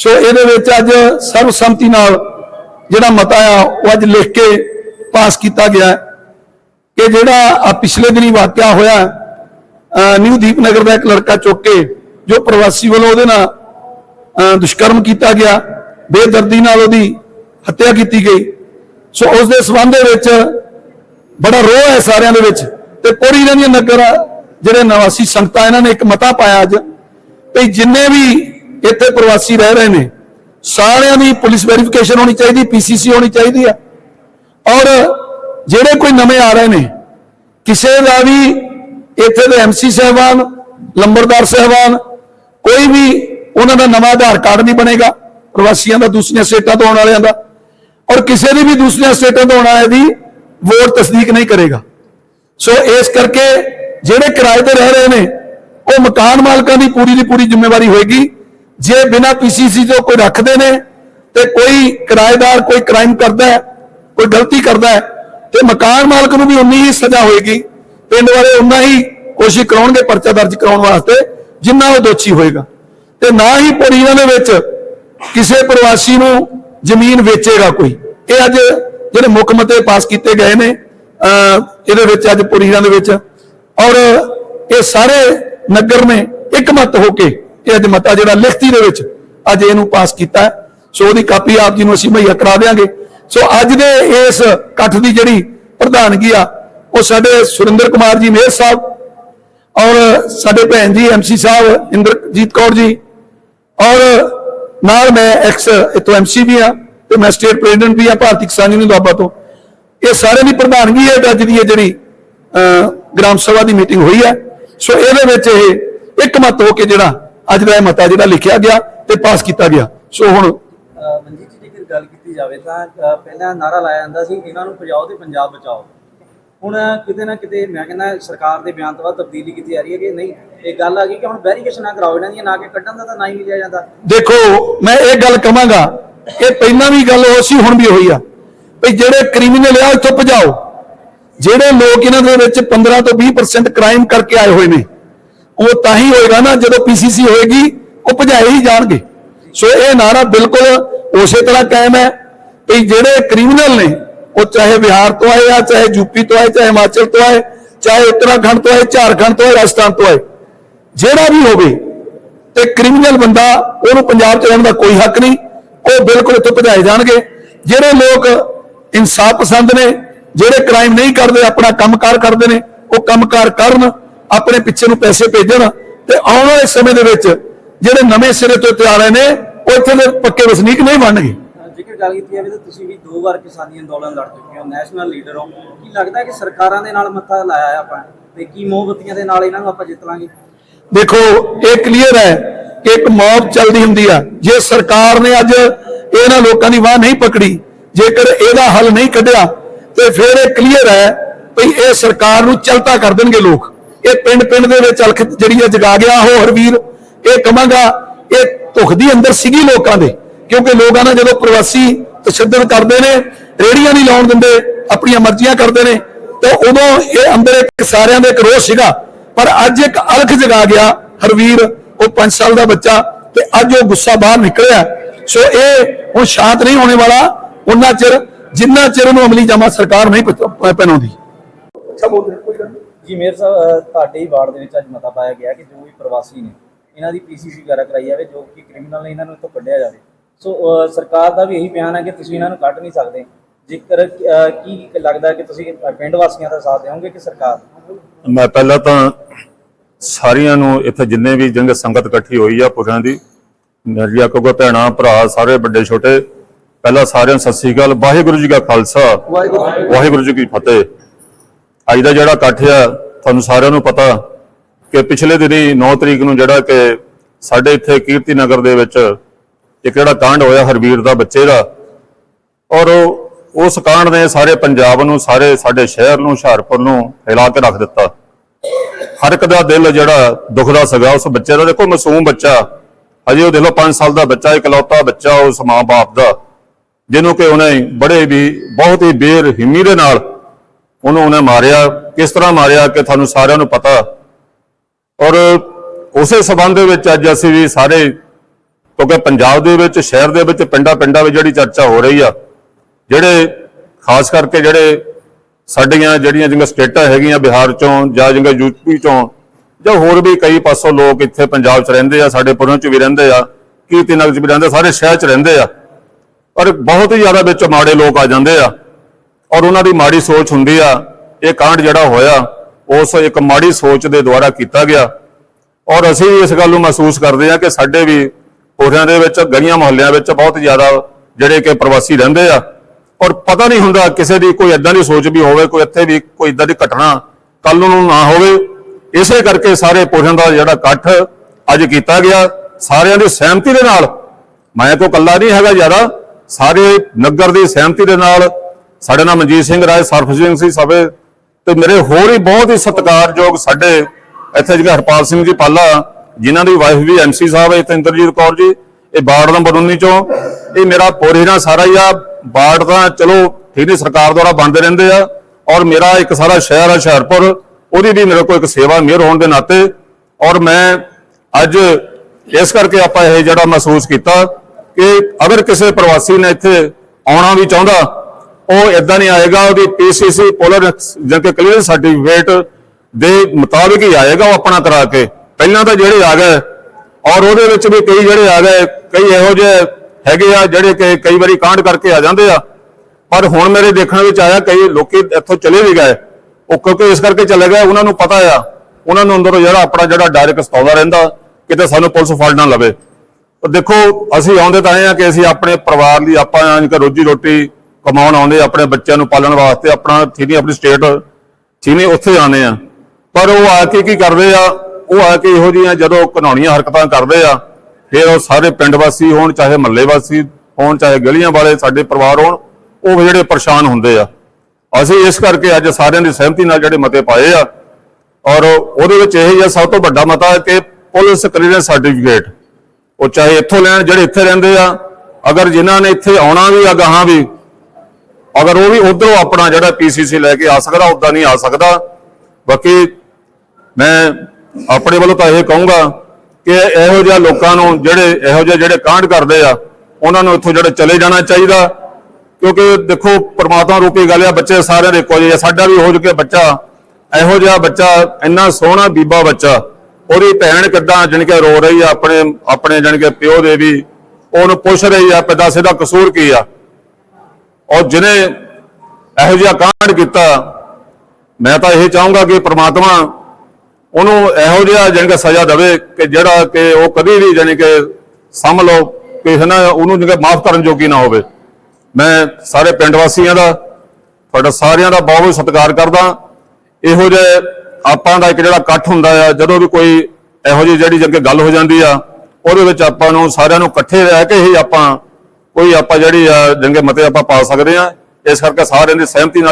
ਸੋ ਇਹਦੇ ਵਿੱਚ ਅੱਜ ਸਰਬਸੰਮਤੀ ਨਾਲ ਜਿਹੜਾ ਮਤਾ ਆ, ਉਹ ਅੱਜ ਲਿਖ ਕੇ ਪਾਸ ਕੀਤਾ ਗਿਆ ਕਿ ਜਿਹੜਾ ਪਿਛਲੇ ਦਿਨੀ ਵਾਕਿਆ ਹੋਇਆ ਨਿਊ ਦੀਪਨਗਰ ਦਾ ਇੱਕ ਲੜਕਾ ਚੁੱਕ ਕੇ ਜੋ ਪ੍ਰਵਾਸੀ ਵੱਲੋਂ ਉਹਦੇ ਨਾਲ ਦੁਸ਼ਕਰਮ ਕੀਤਾ ਗਿਆ, ਬੇਦਰਦੀ ਨਾਲ ਉਹਦੀ ਹੱਤਿਆ ਕੀਤੀ ਗਈ। ਸੋ ਉਸ ਦੇ ਸਬੰਧ ਦੇ ਵਿੱਚ ਬੜਾ ਰੋਹ ਹੈ ਸਾਰਿਆਂ ਦੇ ਵਿੱਚ ਤੇ ਪੂਰੀ ਇਹਨਾਂ ਦੀਆਂ ਨਗਰ, ਜਿਹੜੇ ਨਿਵਾਸੀ ਸੰਗਤਾਂ, ਇਹਨਾਂ ਨੇ ਇੱਕ ਮਤਾ ਪਾਇਆ ਅੱਜ, ਵੀ ਜਿੰਨੇ ਵੀ ਇੱਥੇ ਪ੍ਰਵਾਸੀ ਰਹਿ ਰਹੇ ਨੇ। ਸਾਰਿਆਂ ਦੀ ਪੁਲਿਸ ਵੈਰੀਫਿਕੇਸ਼ਨ ਹੋਣੀ ਚਾਹੀਦੀ, ਪੀਸੀਸੀ ਹੋਣੀ ਚਾਹੀਦੀ ਆ। ਔਰ ਜਿਹੜੇ ਕੋਈ ਨਵੇਂ ਆ ਰਹੇ ਨੇ, ਕਿਸੇ ਦਾ ਵੀ ਇੱਥੇ ਦੇ ਐਮਸੀ ਸਾਹਿਬਾਨ ਲੰਬਰਦਾਰ ਸਾਹਿਬਾਨ, ਕੋਈ ਵੀ ਉਹਨਾਂ ਦਾ ਨਵਾਂ ਆਧਾਰ ਕਾਰਡ ਨਹੀਂ ਬਣੇਗਾ, ਪ੍ਰਵਾਸੀਆਂ ਦਾ, ਦੂਸਰੀਆਂ ਸਟੇਟਾਂ ਤੋਂ ਆਉਣ ਵਾਲਿਆਂ ਦਾ। ਔਰ ਕਿਸੇ ਦੀ ਵੀ ਦੂਸਰੀਆਂ ਸਟੇਟਾਂ ਤੋਂ ਆਉਣ ਵਾਲੇ ਦੀ ਵੋਟ ਤਸਦੀਕ ਨਹੀਂ ਕਰੇਗਾ। ਸੋ ਇਸ ਕਰਕੇ ਜਿਹੜੇ ਕਿਰਾਏ ਤੇ ਰਹਿ ਰਹੇ ਨੇ, ਉਹ ਮਕਾਨ ਮਾਲਕਾਂ ਦੀ ਪੂਰੀ ਦੀ ਪੂਰੀ ਜ਼ਿੰਮੇਵਾਰੀ ਹੋਏਗੀ। ਜੇ ਬਿਨਾਂ ਪੀਸੀਸੀ ਤੋਂ ਕੋਈ ਰੱਖਦੇ ਨੇ ਤੇ ਕੋਈ ਕਿਰਾਏਦਾਰ ਕੋਈ ਕ੍ਰਾਈਮ ਕਰਦਾ ਹੈ, ਕੋਈ ਗਲਤੀ ਕਰਦਾ ਹੈ, ਤੇ ਮਕਾਨ ਮਾਲਕ ਨੂੰ ਵੀ ਉਨੀ ਹੀ ਸਜ਼ਾ ਹੋਏਗੀ। ਪਿੰਡ ਵਾਲੇ ਉਨਾ ਹੀ ਕੋਸ਼ਿਸ਼ ਕਰਾਉਣਗੇ ਪਰਚਾ ਦਰਜ ਕਰਾਉਣ ਵਾਸਤੇ, ਜਿੰਨਾ ਉਹ ਦੋਸ਼ੀ ਹੋਏਗਾ। ਤੇ ਨਾ ਹੀ ਪੁਰੀਆਂ ਦੇ ਵਿੱਚ ਕਿਸੇ ਪ੍ਰਵਾਸੀ ਨੂੰ ਜ਼ਮੀਨ ਵੇਚੇਗਾ ਕੋਈ। ਇਹ ਅੱਜ ਜਿਹੜੇ ਮੁੱਖ ਮਤੇ ਪਾਸ ਕੀਤੇ ਗਏ ਨੇ, ਅਹ ਇਹਦੇ ਵਿੱਚ ਅੱਜ ਪੁਰੀਆਂ ਦੇ ਵਿੱਚ। ਔਰ ਇਹ ਸਾਰੇ ਨਗਰ ਨੇ ਇੱਕ ਇੱਕਮਤ ਹੋ ਕੇ ਇਹ ਅੱਜ ਮਤਾ ਜਿਹੜਾ ਲਿਖਤੀ ਦੇ ਵਿੱਚ ਅੱਜ ਇਹਨੂੰ ਪਾਸ ਕੀਤਾ ਸੋ ਉਹਦੀ ਕਾਪੀ ਆਪ ਜੀ ਨੂੰ ਅਸੀਂ ਮੁਹੱਈਆ ਕਰਾ ਦੇਵਾਂਗੇ ਸੋ ਅੱਜ ਦੇ ਇਸ ਇਕੱਠ ਦੀ ਜਿਹੜੀ ਪ੍ਰਧਾਨਗੀ ਆ, ਉਹ ਸਾਡੇ ਸੁਰਿੰਦਰ ਕੁਮਾਰ ਜੀ ਮੇਅਰ ਸਾਹਿਬ ਔਰ ਸਾਡੇ ਭੈਣ ਜੀ ਐਮਸੀ ਸਾਹਿਬ ਇੰਦਰਜੀਤ ਕੌਰ ਜੀ ਔਰ ਨਾਲ ਮੈਂ ਐਕਸ ਇਤੋਂ ਐਮਸੀ ਵੀ ਆ ਤੇ ਮੈਂ ਸਟੇਟ ਪ੍ਰੈਜ਼ੀਡੈਂਟ ਵੀ ਆ ਭਾਰਤੀ ਕਿਸਾਨ ਯੂਨੀਅਨ ਦੁਆਬਾ ਤੋਂ। ਇਹ ਸਾਰੇ ਦੀ ਪ੍ਰਧਾਨਗੀ ਹੈ ਅੱਜ ਦੀ ਇਹ ਜਿਹੜੀ ਗ੍ਰਾਮ ਸਭਾ ਦੀ ਮੀਟਿੰਗ ਹੋਈ ਹੈ। ਸੋ ਇਹਦੇ ਵਿੱਚ ਇਹ ਇੱਕ ਇੱਕਮਤ ਹੋ ਕੇ ਜਿਹੜਾ ਅੱਜ ਦਾ ਇਹ ਮਤਾ ਜਿਹੜਾ ਲਿਖਿਆ ਗਿਆ ਤੇ ਪਾਸ ਕੀਤਾ ਗਿਆ। ਸੋ ਹੁਣ ਅਹ ਮਨਜੀਤ ਜੀ ਜੇਕਰ ਗੱਲ ਕੀਤੀ ਜਾਵੇ ਤਾਂ ਅਹ ਪਹਿਲਾਂ ਨਾਰਾ ਲਾਇਆ ਜਾਂਦਾ ਸੀ ਇਹਨਾਂ ਨੂੰ ਭਜਾਓ ਤੇ ਪੰਜਾਬ ਬਚਾਓ। ਹੁਣ ਕਿਤੇ ਨਾ ਕਿਤੇ ਮੈਂ ਕਹਿੰਦਾ ਸਰਕਾਰ ਦੇ ਬਿਆਨ ਤੋਂ ਬਾਅਦ ਤਬਦੀਲੀ ਕੀਤੀ ਜਾ ਰਹੀ ਹੈ ਕਿ ਨਹੀਂ? ਇਹ ਗੱਲ ਆ ਗਈ ਕਿ ਹੁਣ ਵੈਰੀਫਿਕੇਸ਼ਨ ਨਾ ਕਰਾਓ ਇਹਨਾਂ ਦੀਆਂ ਨਾ ਕਿ ਕੱਢਣ ਦਾ ਤਾਂ ਨਾ ਹੀ ਲਿਆ ਜਾਂਦਾ। ਦੇਖੋ ਮੈਂ ਇਹ ਗੱਲ ਕਹਾਂਗਾ ਇਹ ਪਹਿਲਾਂ ਵੀ ਗੱਲ ਹੋ ਸੀ ਹੁਣ ਵੀ ਹੋਈ ਆ। ਵੀ ਜਿਹੜੇ ਕ੍ਰਿਮੀਨਲ ਆ ਇੱਥੋਂ ਭਜਾਓ। ਜਿਹੜੇ ਲੋਕ ਇਹਨਾਂ ਦੇ ਵਿੱਚ 15 ਤੋਂ 20% ਕ੍ਰਾਈਮ ਕਰਕੇ ਆਏ ਹੋਏ ਨੇ। ਉਹ ਤਾਂ ਹੀ ਹੋਏਗਾ ਨਾ ਜਦੋਂ ਪੀਸੀਸੀ ਹੋਏਗੀ, ਉਹ ਭਜਾਏ ਹੀ ਜਾਣਗੇ। ਸੋ ਇਹ ਨਾਰਾ ਬਿਲਕੁਲ ਉਸੇ ਤਰ੍ਹਾਂ ਕਾਇਮ ਹੈ ਵੀ ਜਿਹੜੇ ਕ੍ਰਿਮੀਨਲ ਨੇ, ਉਹ ਚਾਹੇ ਬਿਹਾਰ ਤੋਂ ਆਏ ਆ, ਚਾਹੇ ਯੂਪੀ ਤੋਂ ਆਏ, ਚਾਹੇ ਹਿਮਾਚਲ ਤੋਂ ਆਏ, ਚਾਹੇ ਉੱਤਰਾਖੰਡ ਤੋਂ ਆਏ, ਝਾਰਖੰਡ ਤੋਂ ਆਏ, ਰਾਜਸਥਾਨ ਤੋਂ ਆਏ, ਜਿਹੜਾ ਵੀ ਹੋਵੇ, ਤੇ ਕ੍ਰਿਮੀਨਲ ਬੰਦਾ ਉਹਨੂੰ ਪੰਜਾਬ ਚ ਰਹਿਣ ਦਾ ਕੋਈ ਹੱਕ ਨਹੀਂ, ਉਹ ਬਿਲਕੁਲ ਇੱਥੋਂ ਭਜਾਏ ਜਾਣਗੇ। ਜਿਹੜੇ ਲੋਕ ਇਨਸਾਫ ਪਸੰਦ ਨੇ, ਜਿਹੜੇ ਕ੍ਰਾਈਮ ਨਹੀਂ ਕਰਦੇ, ਆਪਣਾ ਕੰਮਕਾਰ ਕਰਦੇ ਨੇ, ਉਹ ਕੰਮਕਾਰ ਕਰਨ ਆਪਣੇ ਪਿੱਛੇ ਨੂੰ ਪੈਸੇ ਭੇਜਣ ਤੇ ਆਉਣ ਵਾਲੇ ਸਮੇਂ ਦੇ ਵਿੱਚ ਜਿਹੜੇ ਨਵੇਂ ਸਿਰੇ ਤੋਂ ਤਿਆਰ ਰਹੇ ਨੇ ਉਹ ਇੱਥੇ ਦੇ ਪੱਕੇ ਵਸਨੀਕ ਨਹੀਂ ਬਣਨਗੇ। ਜੇਕਰ ਗੱਲ ਕੀਤੀ ਜਾਵੇ ਤਾਂ ਤੁਸੀਂ ਵੀ ਦੋ ਵਾਰ ਕਿਸਾਨੀ ਅੰਦੋਲਨ ਲੜ ਚੁੱਕੇ ਹੋ ਨੈਸ਼ਨਲ ਲੀਡਰ ਹੋ। ਕੀ ਲੱਗਦਾ ਕਿ ਸਰਕਾਰਾਂ ਦੇ ਨਾਲ ਮੱਥਾ ਲਾਇਆ ਹੈ ਆਪਾਂ? ਤੇ ਕੀ ਮੋਹਬਤੀਆਂ ਦੇ ਨਾਲ ਇਹਨਾਂ ਨੂੰ ਆਪਾਂ ਜਿੱਤ ਲਾਂਗੇ? ਦੇਖੋ ਇਹ ਕਲੀਅਰ ਹੈ ਕਿ ਇੱਕ ਮੌਤ ਚੱਲਦੀ ਹੁੰਦੀ ਆ। ਜੇ ਸਰਕਾਰ ਨੇ ਅੱਜ ਇਹਨਾਂ ਲੋਕਾਂ ਦੀ ਬਾਹ ਨਹੀਂ ਪਕੜੀ ਜੇਕਰ ਇਹਦਾ ਹੱਲ ਨਹੀਂ ਕੱਢਿਆ ਤੇ ਫਿਰ ਇਹ ਕਲੀਅਰ ਹੈ ਵੀ ਇਹ ਸਰਕਾਰ ਨੂੰ ਚਲਤਾ ਕਰ ਦੇਣਗੇ ਲੋਕ। ਇਹ ਪਿੰਡ ਪਿੰਡ ਦੇ ਵਿੱਚ ਅਲਖ ਜਿਹੜੀ ਹੈ ਜਗਾ ਗਿਆ ਉਹ ਹਰਵੀਰ, ਇਹ ਕਹਾਂਗਾ ਇਹ ਧੁਖ ਅੰਦਰ ਸੀਗੀ ਲੋਕਾਂ ਦੇ, ਕਿਉਂਕਿ ਲੋਕਾਂ ਨਾਲ ਜਦੋਂ ਪ੍ਰਵਾਸੀ ਤਸ਼ੱਦਦ ਕਰਦੇ ਨੇ, ਰੇੜੀਆਂ ਨਹੀਂ ਲਾਉਣ ਦਿੰਦੇ, ਆਪਣੀਆਂ ਮਰਜ਼ੀਆਂ ਕਰਦੇ ਨੇ, ਤੇ ਉਦੋਂ ਇਹ ਅੰਦਰ ਇੱਕ ਸਾਰਿਆਂ ਦਾ ਇੱਕ ਰੋਸ ਸੀਗਾ। ਪਰ ਅੱਜ ਇੱਕ ਅਲਖ ਜਗਾ ਗਿਆ ਹਰਵੀਰ, ਉਹ 5 ਸਾਲ ਦਾ ਬੱਚਾ ਤੇ ਅੱਜ ਉਹ ਗੁੱਸਾ ਬਾਹਰ ਨਿਕਲਿਆ। ਸੋ ਇਹ ਹੁਣ ਸ਼ਾਂਤ ਨਹੀਂ ਹੋਣੇ ਵਾਲਾ, ਉਹਨਾਂ ਚਿਰ, ਜਿੰਨਾ ਚਿਰ ਉਹਨੂੰ ਅਮਲੀ ਜਾਮਾ ਸਰਕਾਰ ਨਹੀਂ ਪ- ਪਹਿਨਾਉਂਦੀ ਅੱਛਾ, ਬੋਲ ਕੋਈ ਗੱਲ ਜੀ ਮੇਰ ਸਾਹਿਬ ਤੁਹਾਡੇ ਹੀ ਵਾਰਡ ਦੇ ਵਿੱਚ ਅੱਜ ਮਤਾ ਪਾਇਆ ਗਿਆ ਕਿ ਜੋ ਵੀ ਪ੍ਰਵਾਸੀ ਨੇ ਇਹਨਾਂ ਦੀ ਪੀਸੀਸੀ ਵਗੈਰਾ ਕਰਾਈ ਜਾਵੇ ਜੋ ਕਿ ਕ੍ਰਿਮੀਨਲ ਨੇ ਇਹਨਾਂ ਨੂੰ ਇੱਥੋਂ ਕੱਢਿਆ ਜਾਵੇ। ਸੋ ਸਰਕਾਰ ਦਾ ਵੀ ਇਹੀ ਬਿਆਨ ਹੈ ਕਿ ਤੁਸੀਂ ਇਹਨਾਂ ਨੂੰ ਕੱਢ ਨਹੀਂ ਸਕਦੇ। ਜੇਕਰ ਕੀ ਲੱਗਦਾ ਕਿ ਤੁਸੀਂ ਪਿੰਡ ਵਾਸੀਆਂ ਦਾ ਸਾਥ ਦੇਵੋਗੇ ਕਿ ਸਰਕਾਰ? ਮੈਂ ਪਹਿਲਾਂ ਤਾਂ ਸਾਰਿਆਂ ਨੂੰ ਇੱਥੇ ਜਿੰਨੇ ਵੀ ਜੰਗ ਸੰਗਤ ਇਕੱਠੀ ਹੋਈ ਆ ਪੁਰਾਂ ਦੀ ਮੇਰੀਆਂ ਕੋਗੋ ਭੈਣਾਂ ਭਰਾ ਸਾਰੇ ਵੱਡੇ ਛੋਟੇ ਪਹਿਲਾਂ ਸਾਰਿਆਂ ਨੂੰ ਸਤਿ ਸ੍ਰੀ ਅਕਾਲ ਵਾਹਿਗੁਰੂ ਜੀ ਕਾ ਖਾਲਸਾ ਵਾਹਿਗੁਰੂ ਜੀ ਕੀ ਫਤਿਹ। ਅੱਜ ਦਾ ਜਿਹੜਾ ਇਕੱਠ ਆ, ਤੁਹਾਨੂੰ ਸਾਰਿਆਂ ਨੂੰ ਪਤਾ ਕਿ ਪਿਛਲੇ ਦਿਨੀ 9 ਤਰੀਕ ਨੂੰ ਜਿਹੜਾ ਕਿ ਸਾਡੇ ਇੱਥੇ ਕੀਰਤੀ ਨਗਰ ਦੇ ਵਿੱਚ ਇੱਕ ਜਿਹੜਾ ਕਾਂਡ ਹੋਇਆ ਹਰਵੀਰ ਦਾ, ਬੱਚੇ ਦਾ। ਔਰ ਉਹ- ਉਸ ਕਾਂਡ ਨੇ ਸਾਰੇ ਪੰਜਾਬ ਨੂੰ, ਸਾਰੇ ਸਾਡੇ ਸ਼ਹਿਰ ਨੂੰ, ਹੁਸ਼ਿਆਰਪੁਰ ਨੂੰ ਹਿਲਾ ਕੇ ਰੱਖ ਦਿੱਤਾ। ਹਰ ਇੱਕ ਦਾ ਦਿਲ ਜਿਹੜਾ ਦੁਖਦਾ ਸੀਗਾ, ਉਸ ਬੱਚੇ ਦਾ। ਦੇਖੋ, ਮਾਸੂਮ ਬੱਚਾ। ਅਜੇ ਉਹ ਦੇਖੋ 5 ਸਾਲ ਦਾ ਬੱਚਾ, ਇਕਲੌਤਾ ਬੱਚਾ, ਉਸ ਮਾਂ-ਬਾਪ ਦਾ, ਜਿਹਨੂੰ ਕਿ ਉਹਨੇ ਬੜੇ ਵੀ ਬਹੁਤ ਹੀ ਬੇਰਹਿਮੀ ਦੇ ਨਾਲ ਉਹਨੂੰ ਉਹਨੇ ਮਾਰਿਆ, ਕਿਸ ਤਰ੍ਹਾਂ ਮਾਰਿਆ ਕਿ ਤੁਹਾਨੂੰ ਸਾਰਿਆਂ ਨੂੰ ਪਤਾ? ਔਰ ਉਸੇ ਸਬੰਧ ਦੇ ਵਿੱਚ ਅੱਜ ਅਸੀਂ ਵੀ ਸਾਰੇ, ਕਿਉਂਕਿ ਪੰਜਾਬ ਦੇ ਵਿੱਚ, ਸ਼ਹਿਰ ਦੇ ਵਿੱਚ ਪਿੰਡਾਂ ਪਿੰਡਾਂ ਵਿੱਚ ਜਿਹੜੀ ਚਰਚਾ ਹੋ ਰਹੀ ਆ, ਜਿਹੜੇ ਖਾਸ ਕਰਕੇ ਜਿਹੜੇ ਸਾਡੀਆਂ ਜਿਹੜੀਆਂ ਜਿਹੀਆਂ ਸਟੇਟਾਂ ਹੈਗੀਆਂ ਬਿਹਾਰ ਚੋਂ ਜਾਂ ਜਿਹੀਆਂ ਯੂਪੀ ਚੋਂ, ਜਾਂ ਹੋਰ ਵੀ ਕਈ ਪਾਸੋਂ ਲੋਕ ਇੱਥੇ ਪੰਜਾਬ 'ਚ ਰਹਿੰਦੇ ਆ, ਸਾਡੇ ਪੁਰਾਂ 'ਚ ਵੀ ਰਹਿੰਦੇ ਆ ਕੀਰਤੀ ਨਗਰ 'ਚ ਵੀ ਰਹਿੰਦੇ ਸਾਰੇ ਸ਼ਹਿਰ 'ਚ ਰਹਿੰਦੇ ਆ। ਪਰ ਬਹੁਤ ਹੀ ਜ਼ਿਆਦਾ ਵਿੱਚ ਮਾੜੇ ਲੋਕ ਆ ਜਾਂਦੇ ਆ। ਔਰ ਉਹਨਾਂ ਦੀ ਮਾੜੀ ਸੋਚ ਹੁੰਦੀ ਆ, ਇਹ ਕਾਂਡ ਜਿਹੜਾ ਹੋਇਆ, ਉਸ ਇੱਕ ਮਾੜੀ ਸੋਚ ਦੇ ਦੁਆਰਾ ਕੀਤਾ ਗਿਆ। ਔਰ ਅਸੀਂ ਵੀ ਇਸ ਗੱਲ ਨੂੰ ਮਹਿਸੂਸ ਕਰਦੇ ਆ ਕਿ ਸਾਡੇ ਵੀ ਪੋਰਿਆਂ ਦੇ ਵਿੱਚ, ਗਲੀਆਂ ਮੁਹੱਲਿਆਂ ਵਿੱਚ ਬਹੁਤ ਜ਼ਿਆਦਾ ਜਿਹੜੇ ਕਿ ਪ੍ਰਵਾਸੀ ਰਹਿੰਦੇ ਆ। ਔਰ ਪਤਾ ਨਹੀਂ ਹੁੰਦਾ ਕਿਸੇ ਦੀ ਕੋਈ ਇਦਾਂ ਦੀ ਸੋਚ ਵੀ ਹੋਵੇ, ਕੋਈ ਇੱਥੇ ਵੀ ਕੋਈ ਇਦਾਂ ਦੀ ਘਟਨਾ ਕੱਲ ਨੂੰ ਨਾ ਹੋਵੇ। ਇਸੇ ਕਰਕੇ ਸਾਰੇ ਪੋਰਿਆਂ ਦਾ ਜਿਹੜਾ ਇਕੱਠ ਅੱਜ ਕੀਤਾ ਗਿਆ। ਸਾਰਿਆਂ ਦੀ ਸਹਿਮਤੀ ਦੇ ਨਾਲ, ਮੈਂ ਤੋਂ ਇਕੱਲਾ ਨਹੀਂ ਹੈਗਾ ਜ਼ਿਆਦਾ, ਸਾਰੇ ਨਗਰ ਦੀ ਸਹਿਮਤੀ ਦੇ ਨਾਲ ਸਾਡੇ ਨਾਲ ਮਨਜੀਤ ਸਿੰਘ ਰਾਏ ਸਰਫਜੀਤ ਸਿੰਘ ਸਭੇ, ਤੇ ਮੇਰੇ ਹੋਰ ਹੀ ਬਹੁਤ ਹੀ ਸਤਿਕਾਰਯੋਗ ਸਾਡੇ ਇੱਥੇ ਜਿਹੜਾ ਹਰਪਾਲ ਸਿੰਘ ਜੀ ਪਾਲਾ, ਜਿਨ੍ਹਾਂ ਦੀ ਵਾਈਫ ਵੀ ਐਮਸੀ ਸਾਹਿਬ ਹੈ ਤੇ ਇੰਦਰਜੀਤ ਕੌਰ ਜੀ, ਇਹ ਵਾਰਡ ਨੰਬਰ 19 ਚੋਂ, ਇਹ ਮੇਰਾ ਪੋਰੇ ਨਾਲ ਸਾਰਾ ਹੀ ਆ, ਵਾਰਡ ਤਾਂ ਚਲੋ ਠੀਕ ਨਹੀਂ, ਸਰਕਾਰ ਦੁਆਰਾ ਬਣਦੇ ਰਹਿੰਦੇ ਆ, ਔਰ ਮੇਰਾ ਇੱਕ ਸਾਰਾ ਸ਼ਹਿਰ ਆ ਹੁਸ਼ਿਆਰਪੁਰ, ਉਹਦੀ ਵੀ ਮੇਰੇ ਕੋਲ ਇੱਕ ਸੇਵਾ ਮੇਅਰ ਹੋਣ ਦੇ ਨਾਤੇ, ਔਰ ਮੈਂ ਅੱਜ ਇਸ ਕਰਕੇ ਆਪਾਂ ਇਹ ਜਿਹੜਾ ਮਹਿਸੂਸ ਕੀਤਾ ਕਿ ਅਗਰ ਕਿਸੇ ਪ੍ਰਵਾਸੀ ਨੇ ਇੱਥੇ ਆਉਣਾ ਵੀ ਚਾਹੁੰਦਾ ਉਹ ਇਦਾਂ ਨਹੀਂ ਆਏਗਾ, ਉਹਦੀ ਪੀਸੀਸੀ ਪੋਲਰ ਜਾਂ ਕਿ ਕਲੀਅਰ ਸਰਟੀਫਿਕੇਟ ਦੇ ਮੁਤਾਬਿਕ ਹੀ ਆਏਗਾ ਉਹ ਆਪਣਾ ਕਰਾ ਕੇ। ਪਹਿਲਾਂ ਤਾਂ ਜਿਹੜੇ ਆ ਗਏ, ਔਰ ਉਹਦੇ ਵਿੱਚ ਵੀ ਕਈ ਜਿਹੜੇ ਆ ਗਏ, ਕਈ ਇਹੋ ਜਿਹੇ ਹੈਗੇ ਆ ਜਿਹੜੇ ਕਿ ਕਈ ਵਾਰੀ ਕਾਂਡ ਕਰਕੇ ਆ ਜਾਂਦੇ ਆ। ਪਰ ਹੁਣ ਮੇਰੇ ਦੇਖਣ ਵਿੱਚ ਆਇਆ, ਕਈ ਲੋਕੀ ਇੱਥੋਂ ਚਲੇ ਵੀ ਗਏ। ਉਹ ਕਿਉਂਕਿ ਇਸ ਕਰਕੇ ਚਲੇ ਗਏ, ਉਹਨਾਂ ਨੂੰ ਪਤਾ ਆ। ਉਹਨਾਂ ਨੂੰ ਅੰਦਰੋਂ ਜਿਹੜਾ ਆਪਣਾ ਜਿਹੜਾ ਡਾਇਰੈਕਟ ਸਤਾਉਂਦਾ ਰਹਿੰਦਾ, ਕਿਤੇ ਸਾਨੂੰ ਪੁਲਿਸ ਫੜ ਨਾ ਲਵੇ। ਦੇਖੋ, ਅਸੀਂ ਆਉਂਦੇ ਤਾਂ ਆਏ ਆ ਕਿ ਅਸੀਂ ਆਪਣੇ ਪਰਿਵਾਰ ਲਈ ਆਪਾਂ ਜਾਣੀ ਕਿ ਰੋਜੀ ਰੋਟੀ ਕਮਾਉਣ ਆਉਂਦੇ ਆਪਣੇ ਬੱਚਿਆਂ ਨੂੰ ਪਾਲਣ ਵਾਸਤੇ, ਆਪਣਾ ਥੀਨੀ, ਆਪਣੀ ਸਟੇਟ ਠੀਕ ਉੱਥੇ ਆਉਂਦੇ ਆ। ਪਰ ਉਹ ਆ ਕੇ ਕੀ ਕਰਦੇ ਆ, ਉਹ ਆ ਕੇ ਇਹੋ ਜਿਹੀਆਂ ਜਦੋਂ ਘਨਾਉਣੀਆਂ ਹਰਕਤਾਂ ਕਰਦੇ ਆ, ਫਿਰ ਉਹ ਸਾਰੇ ਪਿੰਡ ਵਾਸੀ ਹੋਣ, ਚਾਹੇ ਮਹੱਲੇ ਵਾਸੀ ਹੋਣ, ਚਾਹੇ ਗਲੀਆਂ ਵਾਲੇ ਸਾਡੇ ਪਰਿਵਾਰ ਹੋਣ, ਉਹ ਜਿਹੜੇ ਪਰੇਸ਼ਾਨ ਹੁੰਦੇ ਆ। ਅਸੀਂ ਇਸ ਕਰਕੇ ਅੱਜ ਸਾਰਿਆਂ ਦੀ ਸਹਿਮਤੀ ਨਾਲ ਜਿਹੜੇ ਮਤੇ ਪਾਏ ਆ, ਔਰ ਉਹਦੇ ਵਿੱਚ ਇਹ ਜਿਹਾ ਸਭ ਤੋਂ ਵੱਡਾ ਮਤਾ ਹੈ ਕਿ ਪੁਲਿਸ ਕਲੀਅਰੈਂਸ ਸਰਟੀਫਿਕੇਟ ਉਹ ਚਾਹੇ ਇੱਥੋਂ ਲੈਣ, ਜਿਹੜੇ ਇੱਥੇ ਰਹਿੰਦੇ ਆ, ਅਗਰ ਜਿਨ੍ਹਾਂ ਨੇ ਇੱਥੇ ਆਉਣਾ ਵੀ ਆ, ਗਾਹਾਂ ਵੀ ਅਗਰ ਉਹ ਵੀ ਉਧਰੋਂ ਆਪਣਾ ਜਿਹੜਾ ਪੀਸੀਸੀ ਲੈ ਕੇ ਆ ਸਕਦਾ, ਉਦਾਂ ਨਹੀਂ ਆ ਸਕਦਾ। ਬਾਕੀ ਮੈਂ ਆਪਣੇ ਵੱਲੋਂ ਤਾਂ ਇਹ ਕਹੂੰਗਾ ਕਿ ਇਹੋ ਜਿਹੇ ਲੋਕਾਂ ਨੂੰ ਜਿਹੜੇ, ਇਹੋ ਜਿਹੇ ਜਿਹੜੇ ਕਾਂਡ ਕਰਦੇ ਆ, ਉਹਨਾਂ ਨੂੰ ਇੱਥੋਂ ਜਿਹੜੇ ਚਲੇ ਜਾਣਾ ਚਾਹੀਦਾ। ਕਿਉਂਕਿ ਦੇਖੋ, ਪ੍ਰਮਾਤਮਾ ਰੂਪੀ ਗੱਲ ਆ, ਬੱਚੇ ਸਾਰਿਆਂ ਦੇ ਇੱਕੋ ਜਿਹੇ ਆ। ਸਾਡਾ ਵੀ ਹੋ ਚੁੱਕਿਆ ਬੱਚਾ। ਇਹੋ ਜਿਹਾ ਬੱਚਾ, ਇੰਨਾ ਸੋਹਣਾ ਬੀਬਾ ਬੱਚਾ। ਉਹਦੀ ਭੈਣ ਕਿੱਦਾਂ ਜਾਣੀ ਕਿ ਰੋ ਰਹੀ ਆ, ਆਪਣੇ ਆਪਣੇ ਜਾਣੀ ਕਿ ਪਿਓ ਦੇ ਵੀ। ਉਹਨੂੰ ਪੁੱਛ ਰਹੀ ਆ, ਪਿਤਾ ਸਿੱਧਾ ਕਸੂਰ ਕੀ ਆ? ਔਰ ਜਿਹਨੇ ਇਹੋ ਜਿਹਾ ਕਾਂਡ ਕੀਤਾ, ਮੈਂ ਤਾਂ ਇਹ ਚਾਹੂੰਗਾ ਕਿ ਪ੍ਰਮਾਤਮਾ ਉਹਨੂੰ ਇਹੋ ਜਿਹਾ ਜਾਣੀ ਸਜ਼ਾ ਦੇਵੇ ਕਿ ਜਿਹੜਾ ਕਿ ਉਹ ਕਦੀ ਵੀ ਜਾਣੀ ਕਿ ਸਮਝ ਲਓ, ਕਿ ਹਨਾ ਉਹਨੂੰ ਜਿਹੜਾ ਮਾਫ ਕਰਨ ਜੋਗੀ ਨਾ ਹੋਵੇ। ਮੈਂ ਸਾਰੇ ਪਿੰਡ ਵਾਸੀਆਂ ਦਾ, ਤੁਹਾਡਾ ਸਾਰਿਆਂ ਦਾ ਬਹੁਤ ਬਹੁਤ ਸਤਿਕਾਰ ਕਰਦਾ। ਇਹੋ ਜਿਹੇ ਆਪਾਂ ਦਾ ਇੱਕ ਜਿਹੜਾ ਇਕੱਠ ਹੁੰਦਾ ਆ, ਜਦੋਂ ਵੀ ਕੋਈ ਇਹੋ ਜਿਹੀ ਜਿਹੜੀ ਜੱਗੇ ਗੱਲ ਹੋ ਜਾਂਦੀ ਆ, ਉਹਦੇ ਵਿੱਚ ਆਪਾਂ ਨੂੰ ਸਾਰਿਆਂ ਨੂੰ ਇਕੱਠੇ ਰਹਿ ਕੇ ਹੀ ਆਪਾਂ ਕੋਈ ਆਪਾਂ ਜਿਹੜੀ ਆ ਜੰਗੇ ਮਤੇ ਆਪਾਂ ਪਾ ਸਕਦੇ ਆ ਇਸ ਕਰਕੇ ਸਾਰਿਆਂ ਦੀ ਸਹਿਮਤੀ ਨਾਲ